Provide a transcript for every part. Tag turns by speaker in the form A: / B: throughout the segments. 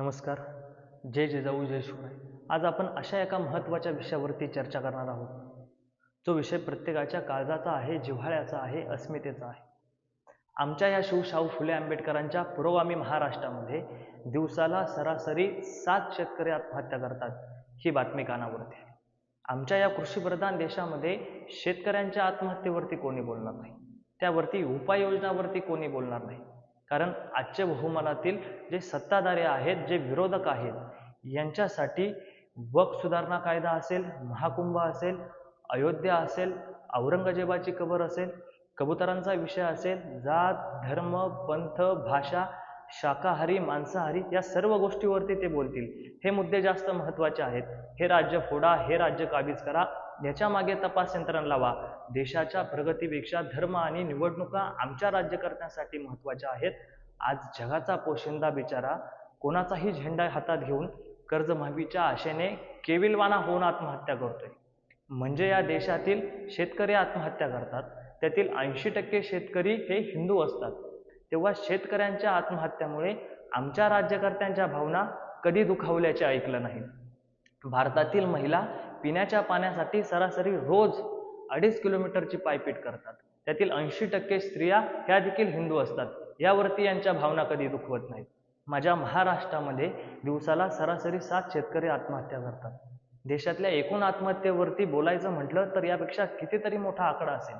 A: नमस्कार. जय जिजाऊ जय शिवराय. आज आपण अशा एका महत्त्वाच्या विषयावरती चर्चा करणार आहोत. जो विषय प्रत्येकाच्या काळजाचा आहे जिव्हाळ्याचा आहे अस्मितेचा आहे. आमच्या या शिवशाहू फुले आंबेडकरांच्या पुरोगामी महाराष्ट्रामध्ये दिवसाला सरासरी सात शेतकरी आत्महत्या करतात ही बातमी कानावरती आहे. आमच्या या कृषीप्रधान देशामध्ये शेतकऱ्यांच्या आत्महत्येवरती कोणी बोलणार नाही? त्यावरती उपाययोजनावरती कोणी बोलणार नाही? कारण आजच्या बहुमनातील जे सत्ताधारी आहेत जे विरोधक आहेत यांच्यासाठी वक सुधारणा कायदा असेल महाकुंभ असेल अयोध्या असेल औरंगजेबाची कबर असेल कबुतरांचा विषय असेल जात धर्म पंथ भाषा शाकाहारी मांसाहारी या सर्व गोष्टीवरती ते बोलतील. हे मुद्दे जास्त महत्त्वाचे आहेत. हे राज्य फोडा हे राज्य काबीज करा याच्या मागे तपास यंत्रणा लावा. देशाच्या प्रगतीपेक्षा धर्म आणि निवडणुका आमच्या राज्यकर्त्यांसाठी महत्त्वाच्या आहेत. आज जगाचा पोशिंदा बिचारा कोणाचाही झेंडा हातात घेऊन कर्जमाफीच्या आशेने केविलवाना होऊन आत्महत्या करतोय. म्हणजे या देशातील शेतकरी आत्महत्या करतात. त्यातील ऐंशी टक्के शेतकरी हे हिंदू असतात. तेव्हा शेतकऱ्यांच्या आत्महत्यामुळे आमच्या राज्यकर्त्यांच्या भावना कधी दुखावल्याचे ऐकलं नाही. भारतातील महिला पिण्याच्या पाण्यासाठी सरासरी रोज अडीच किलोमीटरची पायपीट करतात. त्यातील ऐंशी टक्के स्त्रिया ह्या देखील हिंदू असतात. यावरती यांच्या भावना कधी दुखवत नाहीत. माझ्या महाराष्ट्रामध्ये दिवसाला सरासरी सात शेतकरी आत्महत्या करतात. देशातल्या एकूण आत्महत्येवरती बोलायचं म्हटलं तर यापेक्षा कितीतरी मोठा आकडा असेल.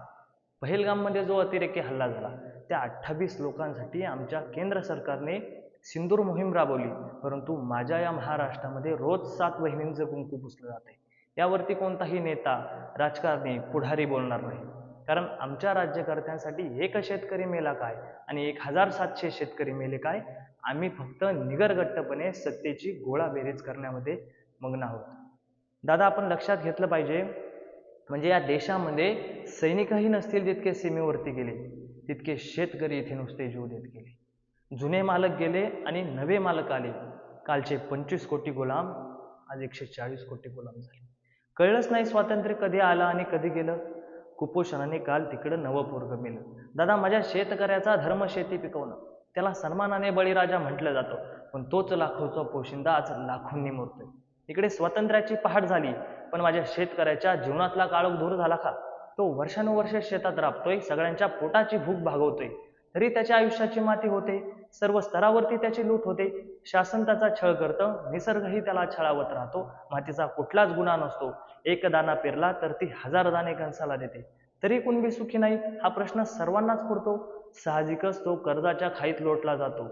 A: पहिलगाममध्ये जो अतिरेकी हल्ला झाला त्या अठ्ठावीस लोकांसाठी आमच्या केंद्र सरकारने सिंदूर मोहीम राबवली. परंतु माझ्या या महाराष्ट्रामध्ये रोज सात बहिणींचं कुंकू पुसलं जाते यावरती कोणताही नेता राजकारणी पुढारी बोलणार नाही. कारण आमच्या राज्यकर्त्यांसाठी एक शेतकरी मेला काय आणि एक हजार सातशे शेतकरी मेले काय आम्ही फक्त निगरगट्टपणे सत्तेची गोळाबेरीज करण्यामध्ये मग्न आहोत. दादा आपण लक्षात घेतलं पाहिजे म्हणजे या देशामध्ये सैनिकही नसतील जितके सीमेवरती गेले. तितके शेतकरी इथे नुसते जीव देत गेले. जुने मालक गेले आणि नवे मालक आले. कालचे पंचवीस कोटी गुलाम आज एकशे चाळीस कोटी गुलाम झाले. कळलंच नाही स्वातंत्र्य कधी आलं आणि कधी गेलं. कुपोषणाने काल तिकडं नवं पोरग मेलं. दादा माझ्या शेतकऱ्याचा धर्म शेती पिकवणं. त्याला सन्मानाने बळीराजा म्हटलं जातं. पण तोच लाखोचा पोशिंदा आज लाखोंनी मोरतोय इकडे स्वातंत्र्याची पहाट झाली पण माझ्या शेतकऱ्याच्या जीवनातला काळोख दूर झाला का? तो वर्षानुवर्ष शेतात राबतोय सगळ्यांच्या पोटाची भूक भागवतोय. तरी त्याच्या आयुष्याची माती होते सर्व स्तरावरती त्याची लूट होते. शासन त्याचा छळ करतं निसर्गही त्याला छळावत राहतो. मातीचा कुठलाच गुन्हा नसतो. एक दाना पेरला तर ती हजार दाणे कणसाला देते. तरी कुणबी सुखी नाही हा प्रश्न सर्वांनाच पडतो. साहजिकच तो कर्जाच्या खाईत लोटला जातो.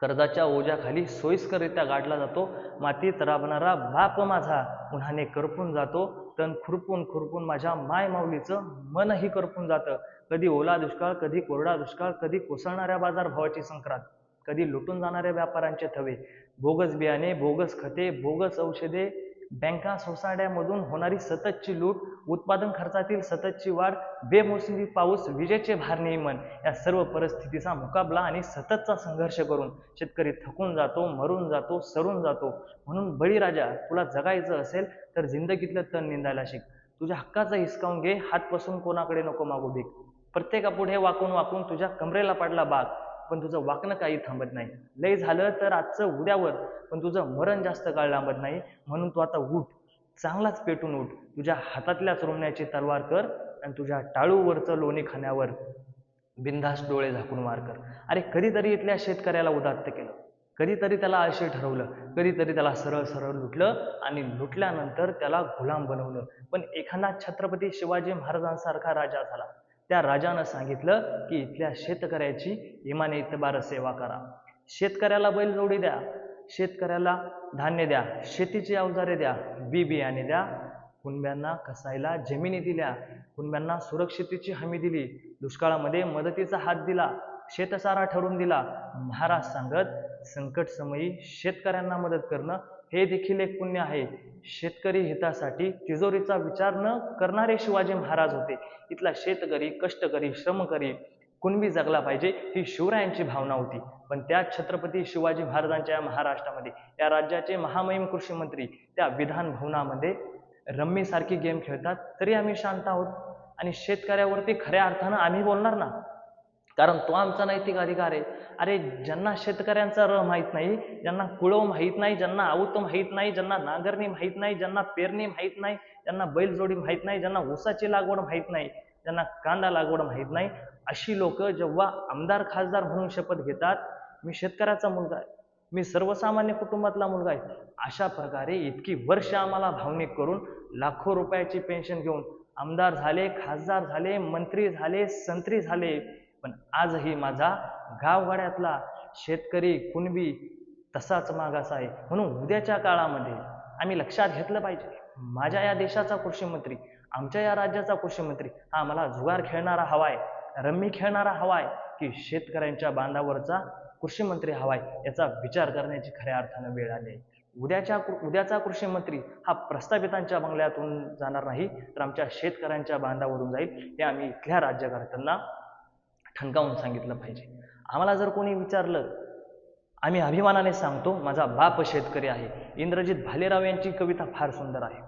A: कर्जाच्या ओझ्याखाली सोयीस्कररित्या गाडला जातो. मातीत राबणारा बाप माझा उन्हाने करपून जातो. तन खुरपून खुरपून माझ्या माय माऊलीचं मनही करपून जातं. कधी ओला दुष्काळ कधी कोरडा दुष्काळ कधी कोसळणाऱ्या बाजारभावाची संक्रांत कधी लुटून जाणाऱ्या व्यापाऱ्यांचे थवे. बोगस बियाणे बोगस खते बोगस औषधे बँका सोसायड्यामधून होणारी सततची लूट उत्पादन खर्चातील सततची वाढ बेमोसमी पाऊस विजेचे भार नियमन या सर्व परिस्थितीचा मुकाबला आणि सततचा संघर्ष करून शेतकरी थकून जातो मरून जातो सरून जातो. म्हणून बळीराजा तुला जगायचं असेल तर जिंदगीतलं तण निंदायला शिक. तुझ्या हक्काचा हिसकावून घे हातपासून कोणाकडे नको मागू भीक. प्रत्येकापुढे वाकून वाकून तुझ्या कमरेला पाडला बाग. पण तुझं वाकणं काही थांबत नाही. लय झालं तर आजचं उद्यावर पण तुझं मरण जास्त काळ लांबत नाही. म्हणून तू आता उठ. चांगलाच पेटून उठ. तुझ्या हातातल्याच रोमण्याची तलवार कर आणि तुझ्या टाळूवरचं लोणी खाण्यावर बिंदास डोळे झाकून मार कर. अरे कधीतरी इथल्या शेतकऱ्याला उदात्त केलं. कधीतरी त्याला आळशी ठरवलं. कधीतरी त्याला सरळ सरळ लुटलं आणि लुटल्यानंतर त्याला गुलाम बनवलं. पण एखादा छत्रपती शिवाजी महाराजांसारखा राजा झाला. त्या राजानं सांगितलं की इथल्या शेतकऱ्याची इमाने इतबार सेवा करा. शेतकऱ्याला बैलजोडी द्या शेतकऱ्याला धान्य द्या शेतीची अवजारे द्या बी बियाणे द्या. कुणब्यांना कसायला जमिनी दिल्या कुणब्यांना सुरक्षितेची हमी दिली दुष्काळामध्ये मदतीचा हात दिला शेतसारा ठरवून दिला. महाराज सांगत संकट समयी शेतकऱ्यांना मदत करणं हे देखील एक पुण्य आहे. शेतकरी हितासाठी तिजोरीचा विचार न करणारे शिवाजी महाराज होते. इथला शेतकरी कष्टकरी श्रमकरी कुणबी जगला पाहिजे ही शिवरायांची भावना होती. पण त्या छत्रपती शिवाजी महाराजांच्या या महाराष्ट्रामध्ये या राज्याचे महामहिम कृषी मंत्री त्या विधान भवनामध्ये रम्मीसारखी गेम खेळतात तरी आम्ही शांत आहोत. आणि शेतकऱ्यावरती खऱ्या अर्थानं आम्ही बोलणार ना? कारण तो आमचा नैतिक अधिकार आहे. अरे ज्यांना शेतकऱ्यांचा र माहीत नाही ज्यांना कुळव माहीत नाही ज्यांना आऊत माहीत नाही ज्यांना नांगरणी माहीत नाही ज्यांना पेरणी माहीत नाही ज्यांना बैलजोडी माहीत नाही ज्यांना ऊसाची लागवड माहीत नाही ज्यांना कांदा लागवड माहीत नाही अशी लोक जेव्हा आमदार खासदार म्हणून शपथ घेतात मी शेतकऱ्याचा मुलगा आहे. मी सर्वसामान्य कुटुंबातला मुलगा आहे. अशा प्रकारे इतकी वर्ष आम्हाला भावनिक करून लाखो रुपयाची पेन्शन घेऊन आमदार झाले खासदार झाले मंत्री झाले संत्री झाले पण आजही माझा गावगाड्यातला शेतकरी कुणबी तसाच मागास आहे. म्हणून उद्याच्या काळामध्ये आम्ही लक्षात घेतलं पाहिजे. माझ्या या देशाचा कृषीमंत्री आमच्या या राज्याचा कृषीमंत्री हा मला जुगार खेळणारा हवाय रम्मी खेळणारा हवाय की शेतकऱ्यांच्या बांधावरचा कृषीमंत्री हवा हवाय याचा विचार करण्याची खऱ्या अर्थानं वेळ आली आहे. उद्याच्या उद्याचा कृषीमंत्री हा प्रस्थापितांच्या बंगल्यातून जाणार नाही तर आमच्या शेतकऱ्यांच्या बांधावरून जाईल. हे आम्ही इथल्या राज्यकर्त्यांना ठणकावून सांगितलं पाहिजे. आम्हाला जर कोणी विचारलं आम्ही अभिमानाने सांगतो माझा बाप शेतकरी आहे. इंद्रजित भालेराव यांची कविता फार सुंदर आहे.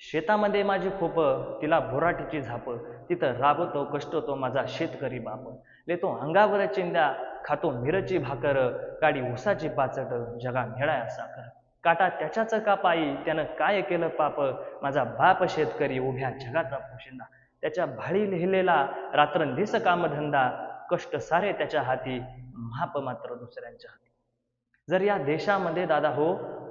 A: शेतामध्ये माझी खोप तिला भोराटीची झाप तिथं राबतो कष्टतो माझा शेतकरी बाप. लेतो अंगावर चिंद्या खातो मिरची भाकर काडी उसाची पाचट जगा मेळाया साखर. काटा त्याच्याच का पायी त्यानं काय केलं पाप? माझा बाप शेतकरी उभ्या जगाचा पोशिंदा त्याच्या भाळी लिहिलेला रात्रंदिस कामधंदा कष्ट सारे त्याच्या हाती माप मात्र दुसऱ्यांच्या हाती. जर या देशामध्ये दादा हो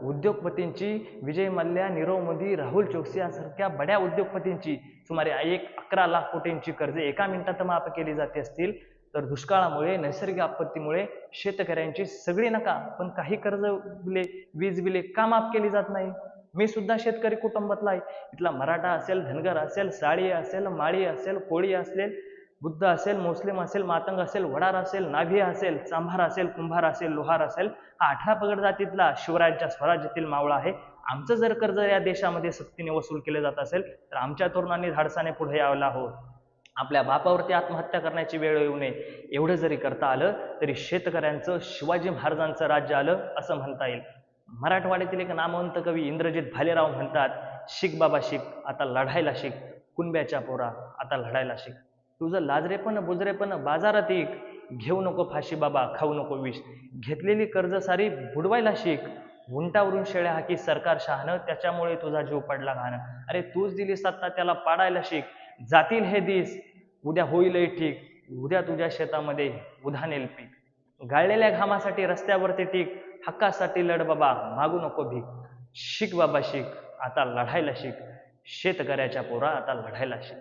A: उद्योगपतींची विजय मल्ल्या नीरव मोदी राहुल चोक्सी यासारख्या बड्या उद्योगपतींची सुमारे एक अकरा लाख कोटींची कर्जे एका मिनिटात माफ केली जाते असतील तर दुष्काळामुळे नैसर्गिक आपत्तीमुळे शेतकऱ्यांची सगळी नका पण काही कर्ज बिले वीज बिले का माफ केली जात नाही? मी सुद्धा शेतकरी कुटुंबातला आहे. इथला मराठा असेल धनगर असेल साळी असेल माळी असेल कोळी असेल बुद्ध असेल मुस्लिम असेल मातंग असेल वडार असेल नाभी असेल चांभार असेल कुंभार असेल लोहार असेल हा अठरा पगड जातीतला शिवरायांच्या स्वराज्यातील मावळा आहे. आमचं जर कर्ज या देशामध्ये सक्तीने वसूल केलं जात असेल तर आमच्या तरुणांनी धाडसाने पुढे यायला हवं आपल्या बापावरती आत्महत्या करण्याची वेळ येऊ नये. एवढं जरी करता आलं तरी शेतकऱ्यांचं शिवाजी महाराजांचं राज्य आलं असं म्हणता येईल. मराठवाड्यातील एक नामवंत कवी इंद्रजित भालेराव म्हणतात शिक बाबा शिक आता लढायला शिक कुणब्याच्या पोरा आता लढायला शिक. तुझं लाजरेपण बुजरेपण बाजारात एक घेऊ नको फाशी बाबा खाऊ नको विष. घेतलेली कर्ज सारी बुडवायला शिक. उंटावरून शेळ्या हाकी सरकार शहाणं त्याच्यामुळे तुझा जीव पडला घाणं. अरे तूच दिली सत्ता त्याला पाडायला शिक. जातील हे दिस उद्या होईलही ठीक. उद्या तुझ्या शेतामध्ये उधानेल पीक. गाळलेल्या घामासाठी रस्त्यावरती टीक. हक्कासाठी लढ बाबा मागू नको भीक. शिक बाबा शिक. आता लढायला शिक. शेतकऱ्याच्या पोरा आता लढायला शिक.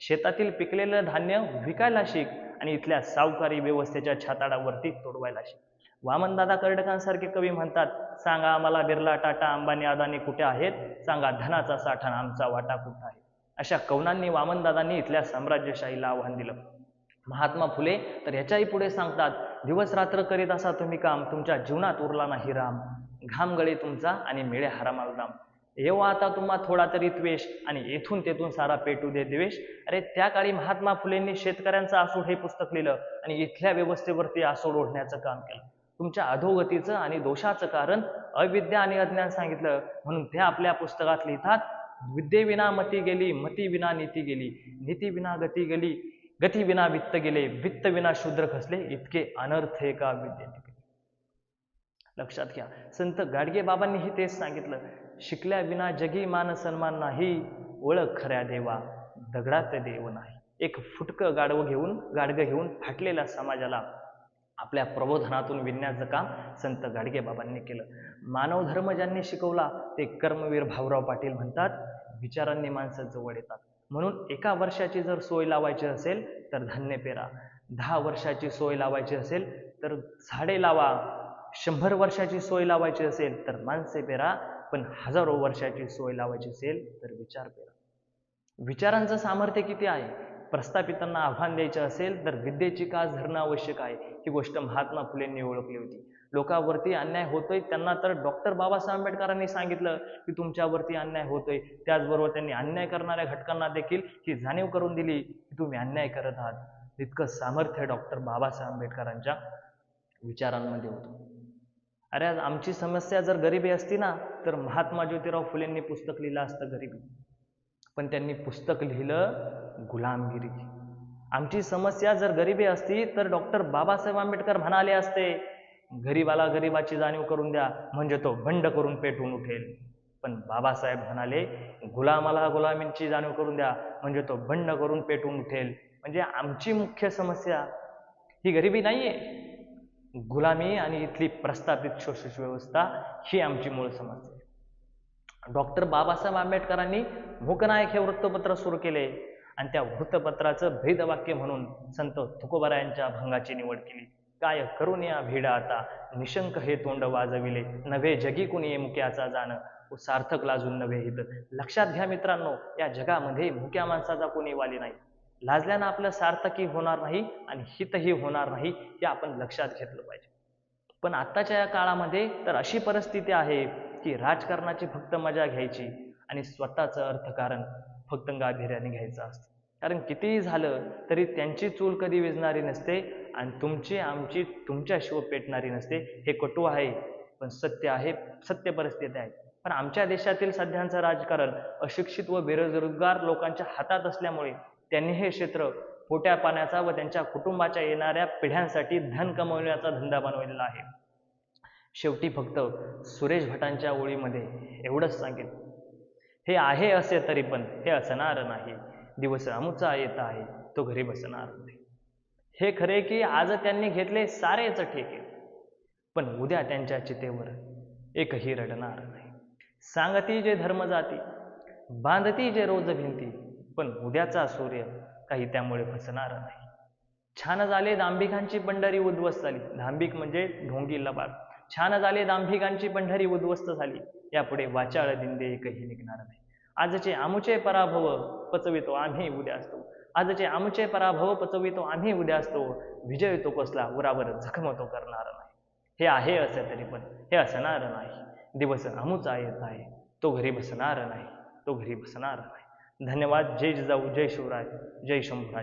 A: शेतातील पिकलेलं धान्य विकायला शिक आणि इथल्या सावकारी व्यवस्थेच्या छाताडावरती तोडवायला शिक. वामनदादा कर्डकांसारखे कवी म्हणतात सांगा आम्हाला बिर्ला टाटा अंबानी अदानी कुठे आहेत? सांगा धनाचा साठा आमचा वाटा कुठे आहे? अशा कवनांनी वामनदादांनी इथल्या साम्राज्यशाहीला आव्हान दिलं. महात्मा फुले तर ह्याच्याही पुढे सांगतात दिवस रात्र करीत असा तुम्ही काम तुमच्या जीवनात उरला नाही राम. घाम गळे तुमचा आणि मिळे हरामाल राम. येऊ आता तुम्हा थोडा तरी द्वेष आणि येथून तेथून सारा पेटू दे द्वेष. अरे त्या काळी महात्मा फुलेंनी शेतकऱ्यांचं आसूड हे पुस्तक लिहिलं आणि इथल्या व्यवस्थेवरती आसूड ओढण्याचं काम केलं. तुमच्या अधोगतीचं आणि दोषाचं कारण अविद्या आणि अज्ञान सांगितलं. म्हणून ते आपल्या पुस्तकात लिहितात विद्येविना मती गेली मती विना नीती गेली. नीती विना गती गेली गती विना वित्त गेले वित्त विना शूद्र खसले इतके अनर्थ एका विद्येने केले लक्षात घ्या संत गाडगे बाबांनीही तेच सांगितलं शिकल्या विना जगी मान सन्मान नाही ओळख खऱ्या देवा दगडात देव नाही. एक फुटकं गाडवं घेऊन गाडगं घेऊन फाटलेल्या समाजाला आपल्या प्रबोधनातून विणण्याचं काम संत गाडगे बाबांनी केलं. मानव धर्म ज्यांनी शिकवला ते कर्मवीर भाऊराव पाटील म्हणतात विचारांनी माणसं जवळ येतात. म्हणून एका वर्षाची जर सोय लावायची असेल तर धान्य पेरा. दहा वर्षाची सोय लावायची असेल तर झाडे लावा. शंभर वर्षाची सोय लावायची असेल तर माणसे पेरा. पण हजारो वर्षाची सोय लावायची असेल तर विचार पेरा. विचारांचं सामर्थ्य किती आहे? प्रस्थापितांना आव्हान द्यायचं असेल तर विद्येची कास धरणं आवश्यक आहे. ही गोष्ट महात्मा फुलेंनी ओळखली होती. लोकांवरती अन्याय होतोय त्यांना तर डॉक्टर बाबासाहेब आंबेडकरांनी सांगितलं की तुमच्यावरती अन्याय होतोय. त्याचबरोबर त्यांनी अन्याय करणाऱ्या घटकांना देखील ही जाणीव करून दिली की तुम्ही अन्याय करत आहात. इतकं सामर्थ्य डॉक्टर बाबासाहेब आंबेडकरांच्या विचारांमध्ये होतं. अरे आज आमची समस्या जर गरिबी असती ना तर महात्मा ज्योतिराव फुलेंनी पुस्तक लिहिलं असतं गरिबी. पण त्यांनी पुस्तक लिहिलं गुलामगिरी आमची समस्या जर गरिबी असती तर डॉक्टर बाबासाहेब आंबेडकर म्हणाले असते गरीबाला गरिबाची जाणीव करून द्या म्हणजे तो भंड करून पेटून उठेल. पण बाबासाहेब म्हणाले गुलामाला गुलामींची जाणीव करून द्या म्हणजे तो भंड करून पेटून उठेल. म्हणजे आमची मुख्य समस्या ही गरिबी नाहीये. गुलामी आणि इथली प्रस्थापित शोषित व्यवस्था ही आमची मूळ समस्या आहे. डॉक्टर बाबासाहेब आंबेडकरांनी मूकनायक हे वृत्तपत्र सुरू केले आणि त्या वृत्तपत्राचं भेदवाक्य म्हणून संत तुकोबारायांच्या भंगाची निवड केली. काय करून या भिडा आता? निशंक हे तोंड वाजविले. नव्हे जगी कुणी मुक्याचा जाण? सार्थक लाजून नव्हे हित. लक्षात घ्या मित्रांनो या जगामध्ये मुक्या माणसाचा कोणी वाली नाही. लाजल्यानं आपलं सार्थकही होणार नाही आणि हितही होणार नाही हे आपण लक्षात घेतलं पाहिजे. पण आत्ताच्या या काळामध्ये तर अशी परिस्थिती आहे की राजकारणाची फक्त मजा घ्यायची आणि स्वतःचं अर्थकारण फक्त गांभीर्याने घ्यायचं असतं. कारण कितीही झालं तरी त्यांची चूल कधी विजणारी नसते आणि तुमची आमची तुमच्याशिवाय पेटणारी नसते हे कटू आहे पण सत्य आहे सत्य परिस्थिती आहे. पण आमच्या देशातील सध्याचं राजकारण अशिक्षित व बेरोजगार लोकांच्या हातात असल्यामुळे त्यांनी हे क्षेत्र पोट्या पाण्याचा व त्यांच्या कुटुंबाच्या येणाऱ्या पिढ्यांसाठी धन कमवण्याचा धंदा बनवलेला आहे. शेवटी फक्त सुरेश भटांच्या ओळीमध्ये एवढंच सांगेन. हे आहे असे तरी पण हे असणार नाही. दिवस अमुचा येत आहे तो घरी बसणार नाही. हे खरे की आज त्यांनी घेतले सारेच ठेके पण उद्या त्यांच्या चितेवर एकही रडणार नाही. सांगती जे धर्म जाती बांधती जे रोज भिंती पण उद्याचा सूर्य काही त्यामुळे फसणार नाही. छान झाले दांभिकांची पंढरी उद्ध्वस्त झाली. दांभिक म्हणजे ढोंगी लबाड. छान झाले दांभिकांची पंढरी उद्ध्वस्त झाली. यापुढे वाचाळ दिंदे एकही निघणार नाही. आजचे आमुचे पराभव पचवितो आम्ही उद्या असतो. आजचे आमचे पराभव पचवितो आम्ही उद्या असतो. विजय तो कसला? उरावर जखम तो करणार नाही. हे आहे असे तरी पण हे असणार नाही. दिवस अमुचा येत आहे तो घरी बसणार नाही तो घरी बसणार नाही. धन्यवाद. जय जिजाऊ जय शिवराय जय शंभूराज.